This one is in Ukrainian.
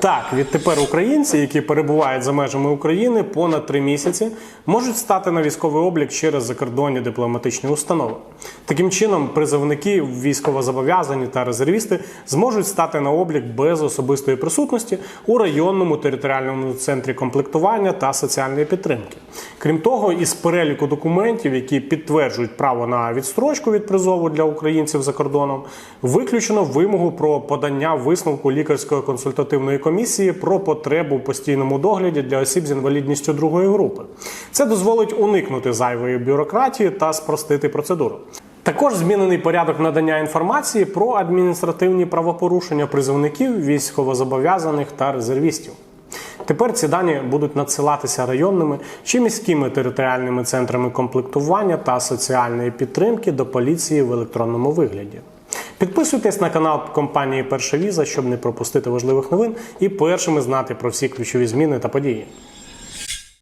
Так, відтепер українці, які перебувають за межами України понад три місяці, можуть стати на військовий облік через закордонні дипломатичні установи. Таким чином, призовники, військовозобов'язані та резервісти зможуть стати на облік без особистої присутності у районному територіальному центрі комплектування та соціальної підтримки. Крім того, із переліку документів, які підтверджують право на відстрочку від призову для українців за кордоном, виключено вимогу про подання висновку лікарської консультативної комісії про потребу в постійному догляді для осіб з інвалідністю другої групи. Це дозволить уникнути зайвої бюрократії та спростити процедуру. Також змінений порядок надання інформації про адміністративні правопорушення призовників, військовозобов'язаних та резервістів. Тепер ці дані будуть надсилатися районними чи міськими територіальними центрами комплектування та соціальної підтримки до поліції в електронному вигляді. Підписуйтесь на канал компанії Перша Віза, щоб не пропустити важливих новин і першими знати про всі ключові зміни та події.